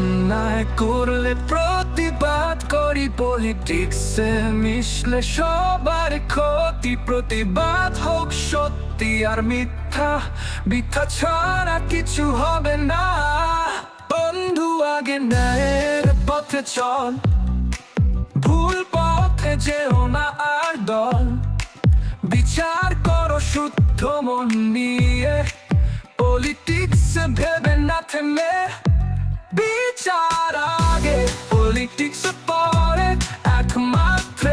অন্যায় করলে প্রতিবাদ করি পলিটিক্সে মিশলে সবার ক্ষতি। প্রতিবাদ হোক সত্যি আর মিথ্যা মিথ্যা ছাড়া কিছু হবে না। বন্ধু, আগে ন্যায়ের পথে চল। ভুল পথে যেও না আর দল। বিচার করো শুদ্ধ মন নিয়ে। পলিটিক্স ভেবে না থেমে। বিচার আগে পলিটিক্স পরে একমাত্র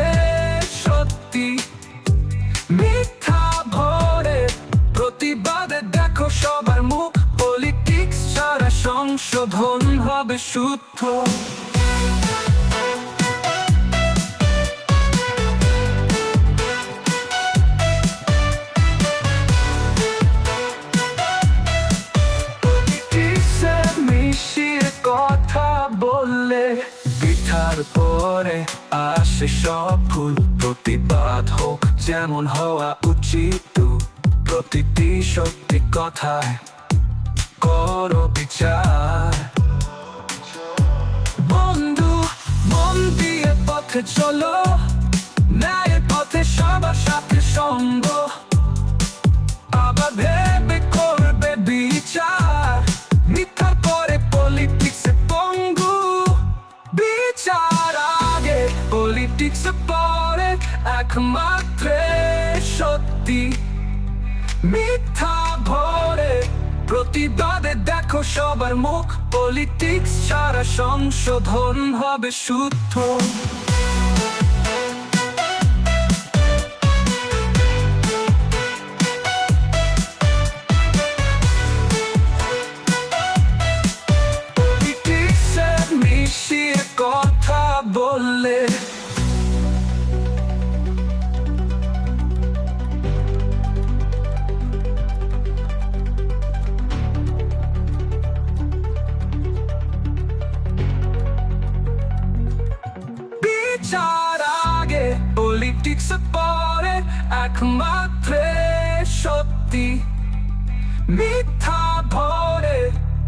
সত্যি। মিথ্যা ভরে প্রতিবাদে দেখো সবার মুখ। পলিটিক্স ছাড়া সংশোধন হবে শুদ্ধ। পিঠার পরে আসে সব ভুল। প্রতিবাদ হোক যেমন হওয়া উচিত। প্রতিটি সত্যি কথায় করো বিচার। বন্ধু, মন দিয়ে পথে চলো। বিচার আগে পলিটিক্স পরে একমাত্র সত্যি। মিথ্যা ভরে প্রতিবাদে দেখো সবার মুখ। পলিটিক্স ছাড়া সংশোধন হবে শুদ্ধ। একমাত্র সত্যি। মিথ্যা ভরে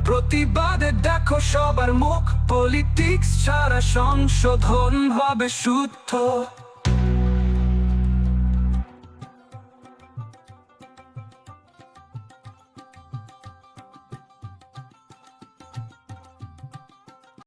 প্রতিবাদে দেখো সবার মুখ। পলিটিক্স ছাড়া সংশোধন হবে শুদ্ধ।